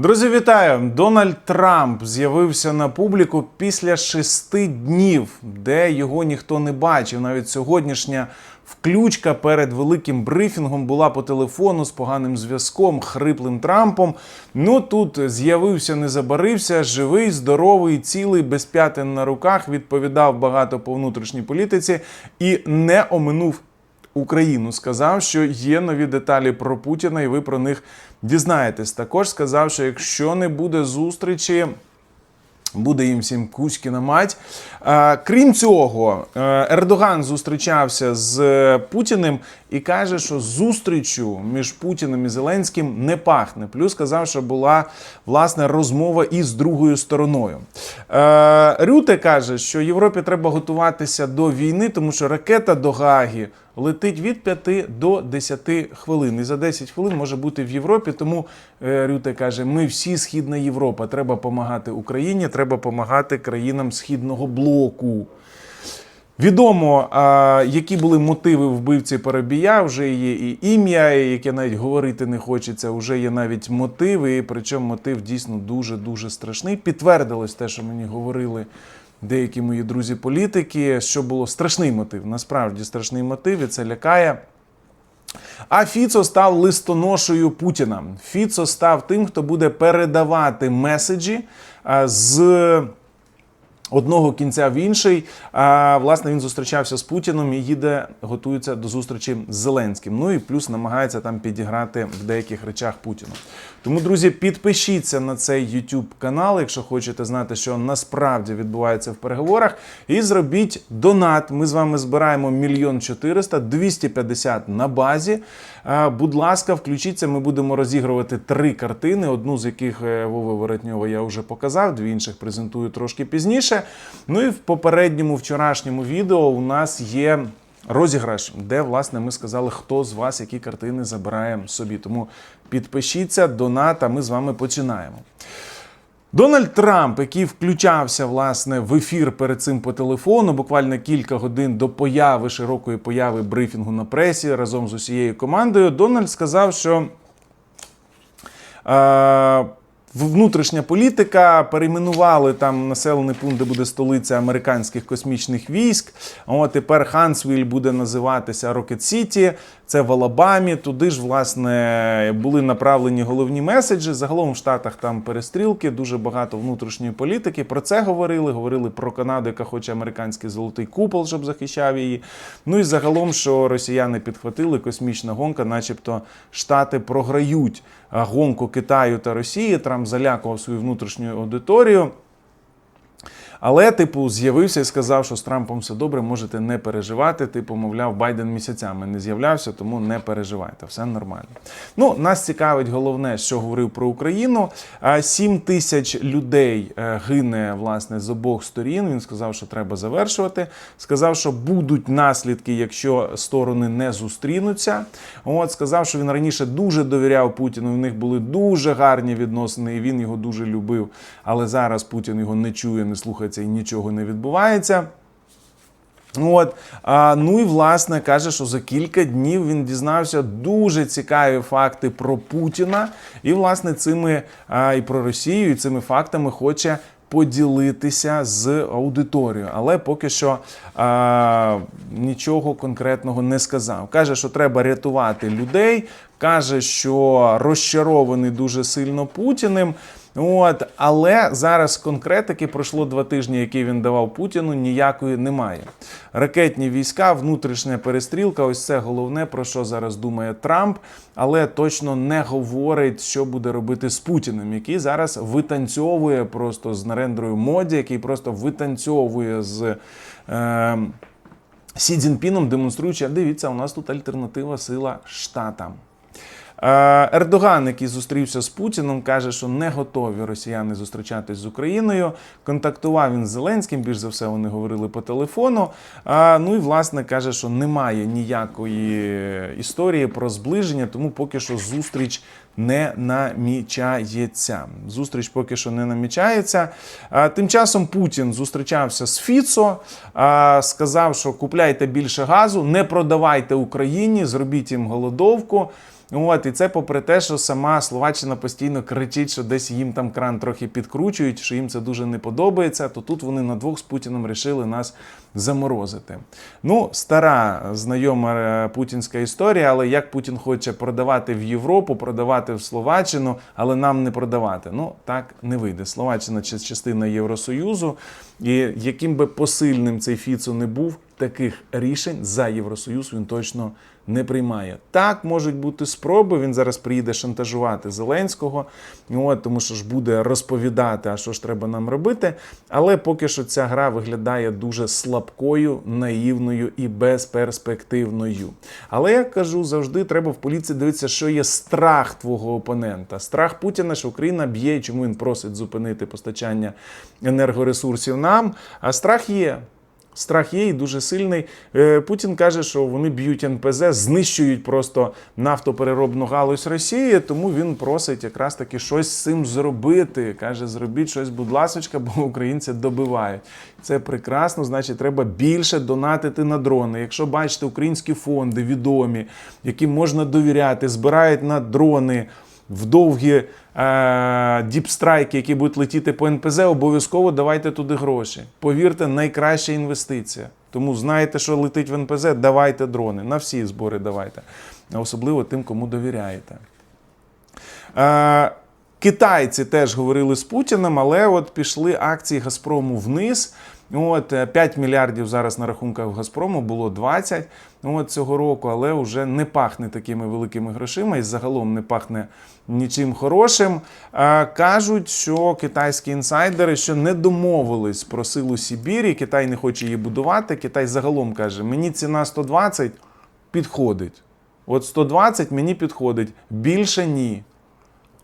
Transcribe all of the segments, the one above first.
Друзі, вітаю! Дональд Трамп з'явився на публіку після шести днів, де його ніхто не бачив. Навіть сьогоднішня включка перед великим брифінгом була по телефону з поганим зв'язком, хриплим Трампом. Ну тут з'явився, не забарився, живий, здоровий, цілий, без п'ятин на руках, відповідав багато по внутрішній політиці і не оминув Україну. Сказав, що є нові деталі про Путіна, і ви про них дізнаєтесь. Також сказав, що якщо не буде зустрічі. Буде їм всім кузькіна мать. Е, Крім цього, е, Ердоган зустрічався з Путіним і каже, що зустрічю між Путіним і Зеленським не пахне. Плюс сказав, що була власне розмова із другою стороною. Е, Рюте каже, що Європі треба готуватися до війни, тому що ракета до Гаги летить від 5 до 10 хвилин. І за 10 хвилин може бути в Європі. Тому е, Рюте каже: ми всі Східна Європа. Треба допомагати Україні, треба допомагати країнам Східного блоку. Відомо, які були мотиви вбивці Парабія. Вже є і ім'я, яке навіть говорити не хочеться. Вже є навіть мотиви. І причому мотив дійсно дуже дуже страшний. Підтвердилось те, що мені говорили деякі мої друзі-політики, що було страшний мотив. Насправді страшний мотив, і це лякає. А Фіцо став листоношою Путіна. Фіцо став тим, хто буде передавати меседжі з одного кінця в інший. А, власне, він зустрічався з Путіном і їде, готується до зустрічі з Зеленським. Ну і плюс намагається там підіграти в деяких речах Путіну. Тому, друзі, підпишіться на цей YouTube канал, якщо хочете знати, що насправді відбувається в переговорах. І зробіть донат. Ми з вами збираємо мільйон чотириста, 250 на базі. Будь ласка, включіться. Ми будемо розігрувати три картини. Одну з яких е, Вови Воротньова я вже показав, дві інших презентую трошки пізніше. Ну і в попередньому вчорашньому відео у нас є. Розіграш, де власне ми сказали, хто з вас які картини забирає собі. Тому підпишіться, донат, а ми з вами починаємо. Дональд Трамп, який включався власне в ефір перед цим по телефону, буквально кілька годин до появи широкої появи брифінгу на пресі разом з усією командою, Дональд сказав, що. Е, Внутрішня політика перейменували там населений пункт, де буде столиця американських космічних військ. От тепер Хансвіль буде називатися Рокет Сіті. Це в Алабамі. Туди ж власне були направлені головні меседжі. Загалом в Штатах там перестрілки, дуже багато внутрішньої політики. Про це говорили. Говорили про Канаду, яка хоче американський золотий купол, щоб захищав її. Ну і загалом, що росіяни підхватили космічна гонка, начебто Штати програють гонку Китаю та Росії. Трамп залякував свою внутрішню аудиторію. Але, типу, з'явився і сказав, що з Трампом все добре, можете не переживати. Типу, мовляв, Байден місяцями не з'являвся, тому не переживайте, все нормально. Ну, нас цікавить головне, що говорив про Україну. Сім тисяч людей е, гине власне з обох сторін. Він сказав, що треба завершувати. Сказав, що будуть наслідки, якщо сторони не зустрінуться. От сказав, що він раніше дуже довіряв Путіну. В них були дуже гарні відносини, і він його дуже любив. Але зараз Путін його не чує, не слухається і нічого не відбувається. От, а, ну і власне каже, що за кілька днів він дізнався дуже цікаві факти про Путіна, і власне цими а, і про Росію, і цими фактами хоче поділитися з аудиторією, але поки що а, нічого конкретного не сказав. Каже, що треба рятувати людей. Каже, що розчарований дуже сильно Путіним. От, але зараз конкретики пройшло два тижні, які він давав Путіну, ніякої немає. Ракетні війська, внутрішня перестрілка. Ось це головне про що зараз думає Трамп, але точно не говорить, що буде робити з Путіним, який зараз витанцьовує просто з нарендрою моді, який просто витанцьовує з. Е, Сі Цзіньпіном, демонструючи, дивіться, у нас тут альтернатива сила штатам. Е, Ердоган, який зустрівся з Путіном, каже, що не готові росіяни зустрічатись з Україною. Контактував він з Зеленським. Більш за все, вони говорили по телефону. Ну і власне каже, що немає ніякої історії про зближення, тому поки що зустріч не намічається. Зустріч поки що не намічається. Тим часом Путін зустрічався з Фіцо, сказав, що купляйте більше газу, не продавайте Україні, зробіть їм голодовку. От, і це попри те, що сама Словаччина постійно кричить, що десь їм там кран трохи підкручують, що їм це дуже не подобається. То тут вони на двох з Путіним рішили нас заморозити. Ну, стара знайома е, путінська історія, але як Путін хоче продавати в Європу, продавати в Словаччину, але нам не продавати. Ну так не вийде. Словаччина частина Євросоюзу, і яким би посильним цей Фіцо не був, таких рішень за Євросоюз він точно не приймає. Так можуть бути спроби. Він зараз приїде шантажувати Зеленського, от, тому що ж буде розповідати, а що ж треба нам робити. Але поки що ця гра виглядає дуже слабкою, наївною і безперспективною. Але я кажу, завжди треба в поліції дивитися, що є страх твого опонента. Страх Путіна, що Україна б'є, чому він просить зупинити постачання енергоресурсів нам. А страх є. Страх є і дуже сильний. Е, Путін каже, що вони б'ють НПЗ, знищують просто нафтопереробну галузь Росії, тому він просить якраз таки щось з цим зробити. Каже, зробіть щось, будь ласочка, бо українці добивають. Це прекрасно, значить, треба більше донатити на дрони. Якщо бачите українські фонди відомі, яким можна довіряти, збирають на дрони в довгі е, діпстрайки, які будуть летіти по НПЗ, обов'язково давайте туди гроші. Повірте, найкраща інвестиція. Тому знаєте, що летить в НПЗ, давайте дрони. На всі збори давайте. Особливо тим, кому довіряєте. Е, китайці теж говорили з Путіним, але от пішли акції Газпрому вниз. От е, 5 мільярдів зараз на рахунках Газпрому було 20 от, цього року, але вже не пахне такими великими грошима і загалом не пахне нічим хорошим. Кажуть, що китайські інсайдери що не домовились про силу Сибірі. Китай не хоче її будувати. Китай загалом каже: мені ціна 120 підходить. От 120 мені підходить, більше ні.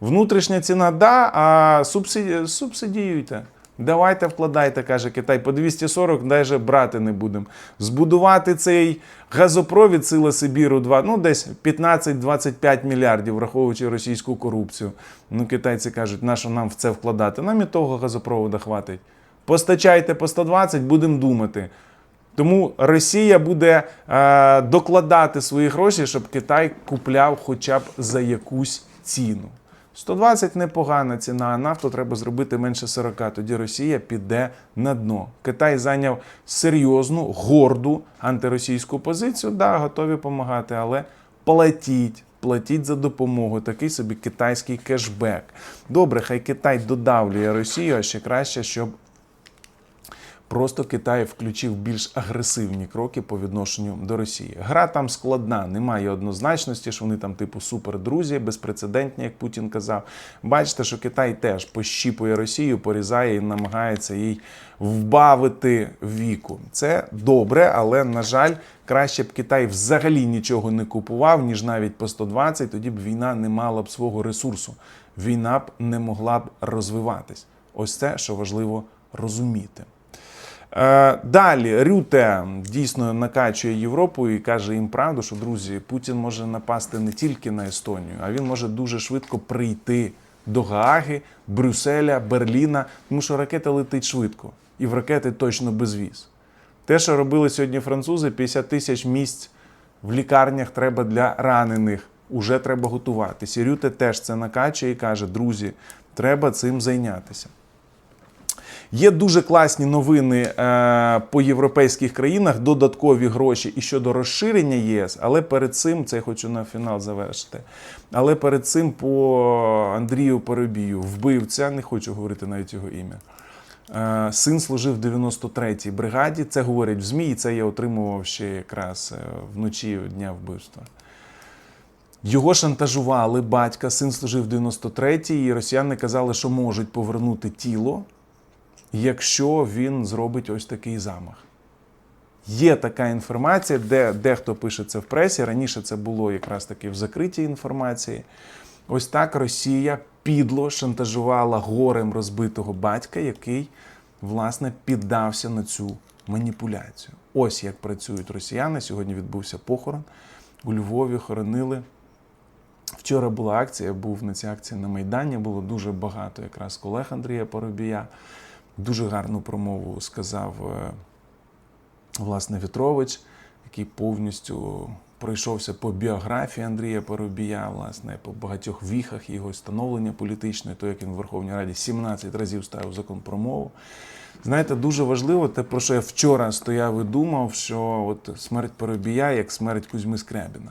Внутрішня ціна да, а субсиді... субсидіюйте. Давайте вкладайте, каже Китай, по 240 навіть брати не будемо. Збудувати цей газопровід Сила Сибіру 2, ну десь 15-25 мільярдів, враховуючи російську корупцію. Ну, китайці кажуть, на що нам в це вкладати? Нам і того газопроводу хватить. Постачайте по 120, будемо думати. Тому Росія буде е, докладати свої гроші, щоб Китай купляв хоча б за якусь ціну. 120 непогана ціна, а нафту треба зробити менше 40. Тоді Росія піде на дно. Китай зайняв серйозну, горду антиросійську позицію. Да, готові допомагати, але платіть. Платіть за допомогу, такий собі китайський кешбек. Добре, хай Китай додавлює Росію, а ще краще, щоб Просто Китай включив більш агресивні кроки по відношенню до Росії. Гра там складна, немає однозначності, що вони там, типу, супердрузі, безпрецедентні, як Путін казав. Бачите, що Китай теж пощіпує Росію, порізає і намагається їй вбавити віку. Це добре, але на жаль, краще б Китай взагалі нічого не купував, ніж навіть по 120, тоді б війна не мала б свого ресурсу. Війна б не могла б розвиватись. Ось це, що важливо розуміти. Е, Далі Рюте дійсно накачує Європу і каже їм правду, що друзі, Путін може напасти не тільки на Естонію, а він може дуже швидко прийти до Гааги, Брюсселя, Берліна, тому що ракета летить швидко, і в ракети точно безвіз. Те, що робили сьогодні французи, 50 тисяч місць в лікарнях треба для ранених. Уже треба готуватися. Рюте теж це накачує і каже: друзі, треба цим зайнятися. Є дуже класні новини е, по європейських країнах, додаткові гроші і щодо розширення єС, але перед цим це я хочу на фінал завершити. Але перед цим по Андрію Парубію, вбивця, не хочу говорити навіть його ім'я. Е, Син служив в 93-й бригаді. Це говорять в ЗМІ, і це я отримував ще якраз е, вночі дня вбивства. Його шантажували батька, син служив в 93-й, і росіяни казали, що можуть повернути тіло, якщо він зробить ось такий замах. Є така інформація, де дехто пише це в пресі. Раніше це було якраз таки в закритій інформації. Ось так Росія підло шантажувала горем розбитого батька, який, власне, піддався на цю маніпуляцію. Ось як працюють росіяни. Сьогодні відбувся похорон. У Львові хоронили. Вчора була акція, я був на цій акції на Майдані, було дуже багато якраз колег Андрія Поробія. Дуже гарну промову сказав е, власне Вітрович, який повністю пройшовся по біографії Андрія Парубія, власне, по багатьох віхах його становлення політичної, то як він в Верховній Раді 17 разів ставив закон про мову. Знаєте, дуже важливо те, про що я вчора стояв і думав, що от смерть Парубія як смерть Кузьми Скрябіна.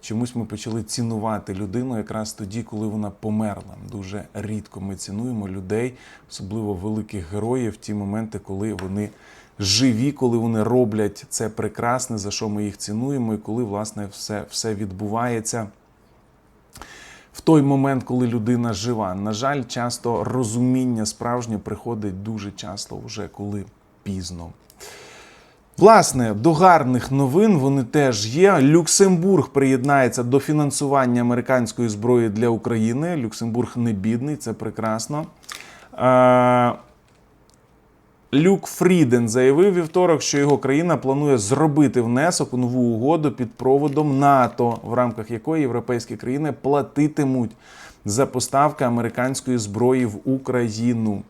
Чомусь ми почали цінувати людину якраз тоді, коли вона померла. Дуже рідко ми цінуємо людей, особливо великих героїв, в ті моменти, коли вони живі, коли вони роблять це прекрасне, за що ми їх цінуємо, і коли власне все, все відбувається в той момент, коли людина жива. На жаль, часто розуміння справжнє приходить дуже часто, вже коли пізно. Власне, до гарних новин вони теж є. Люксембург приєднається до фінансування американської зброї для України. Люксембург не бідний, це прекрасно. Люк Фріден заявив вівторок, що його країна планує зробити внесок у нову угоду під проводом НАТО, в рамках якої європейські країни платитимуть за поставки американської зброї в Україну.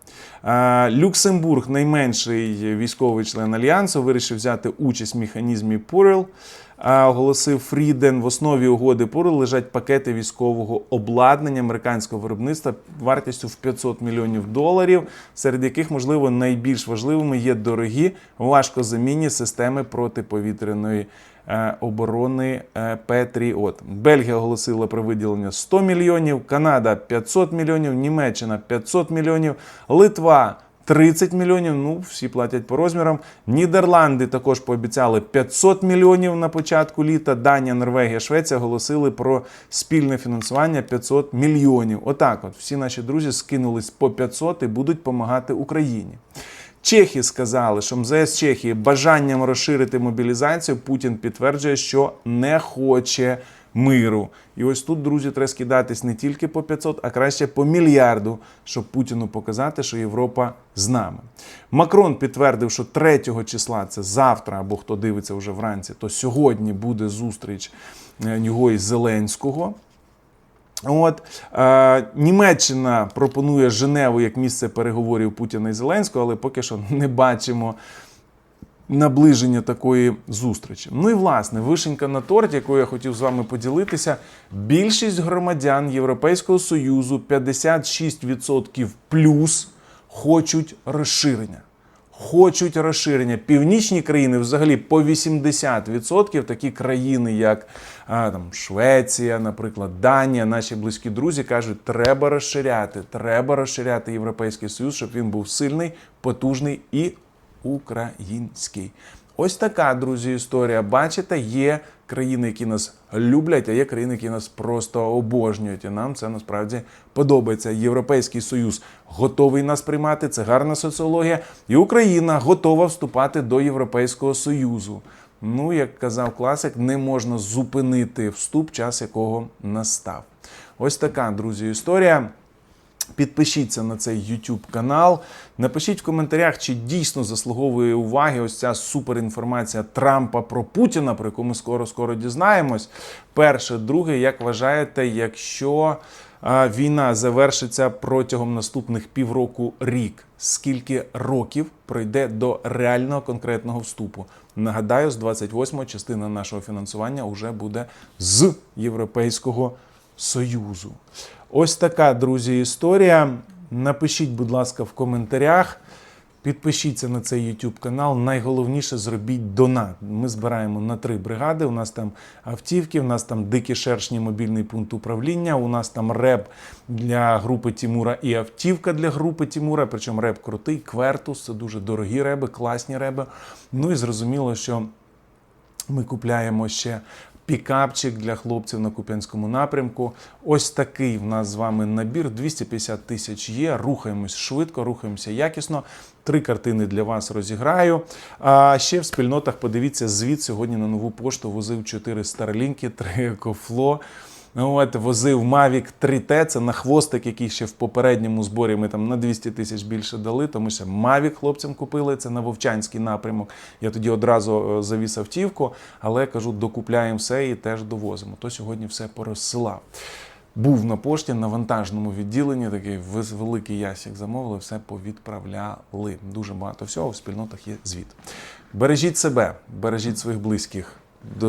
Е, Люксембург, найменший військовий член альянсу, вирішив взяти участь в механізмі Пурел. Оголосив Фріден в основі угоди Пурел лежать пакети військового обладнання американського виробництва вартістю в 500 мільйонів доларів, серед яких, можливо, найбільш важливими є дорогі важкозамінні системи протиповітряної е, оборони е, Петріот. Бельгія оголосила про виділення 100 мільйонів, Канада 500 мільйонів, Німеччина 500 мільйонів, Литва 30 мільйонів. Ну, всі платять по розмірам. Нідерланди також пообіцяли 500 мільйонів на початку літа. Данія, Норвегія, Швеція оголосили про спільне фінансування 500 мільйонів. Отак, от всі наші друзі скинулись по 500 і будуть допомагати Україні. Чехи сказали, що МЗС Чехії бажанням розширити мобілізацію Путін підтверджує, що не хоче миру. І ось тут, друзі, треба скидатись не тільки по 500, а краще по мільярду, щоб Путіну показати, що Європа з нами. Макрон підтвердив, що 3 числа, це завтра, або хто дивиться вже вранці, то сьогодні буде зустріч е, його із Зеленського. От е, Німеччина пропонує Женеву як місце переговорів Путіна і Зеленського, але поки що не бачимо наближення такої зустрічі. Ну і власне, вишенька на торті, якою я хотів з вами поділитися. Більшість громадян Європейського Союзу 56% плюс хочуть розширення. Хочуть розширення. Північні країни взагалі по 80%, такі країни, як а, там, Швеція, наприклад, Данія, наші близькі друзі кажуть, треба розширяти, треба розширяти Європейський Союз, щоб він був сильний, потужний і український. Ось така, друзі, історія. Бачите, є країни, які нас люблять, а є країни, які нас просто обожнюють. І нам це насправді подобається. Європейський Союз готовий нас приймати. Це гарна соціологія. І Україна готова вступати до Європейського Союзу. Ну, як казав класик, не можна зупинити вступ, час якого настав. Ось така, друзі, історія. Підпишіться на цей YouTube канал. Напишіть в коментарях, чи дійсно заслуговує уваги ось ця суперінформація Трампа про Путіна, про яку ми скоро скоро дізнаємось. Перше, друге, як вважаєте, якщо війна завершиться протягом наступних півроку рік, скільки років пройде до реального конкретного вступу? Нагадаю, з 28-го частина нашого фінансування вже буде з Європейського Союзу. Ось така, друзі, історія. Напишіть, будь ласка, в коментарях. Підпишіться на цей YouTube канал. Найголовніше зробіть донат. Ми збираємо на три бригади. У нас там автівки, у нас там дикі шершні мобільний пункт управління. У нас там реп для групи Тімура і автівка для групи Тімура. Причому реп крутий, квертус. Це дуже дорогі реби, класні реби. Ну і зрозуміло, що ми купляємо ще пікапчик для хлопців на Куп'янському напрямку. Ось такий в нас з вами набір. 250 тисяч є. Рухаємось швидко, рухаємося якісно. Три картини для вас розіграю. А ще в спільнотах подивіться звіт. Сьогодні на нову пошту возив 4 старлінки, 3 екофло. Ну, От, возив Mavic 3T, це на хвостик, який ще в попередньому зборі ми там на 200 тисяч більше дали, тому що Mavic хлопцям купили, це на Вовчанський напрямок. Я тоді одразу е, завіз автівку, але кажу, докупляємо все і теж довозимо. То сьогодні все порозсилав. Був на пошті на вантажному відділенні, такий великий ящик замовили, все повідправляли. Дуже багато всього в спільнотах є звіт. Бережіть себе, бережіть своїх близьких. До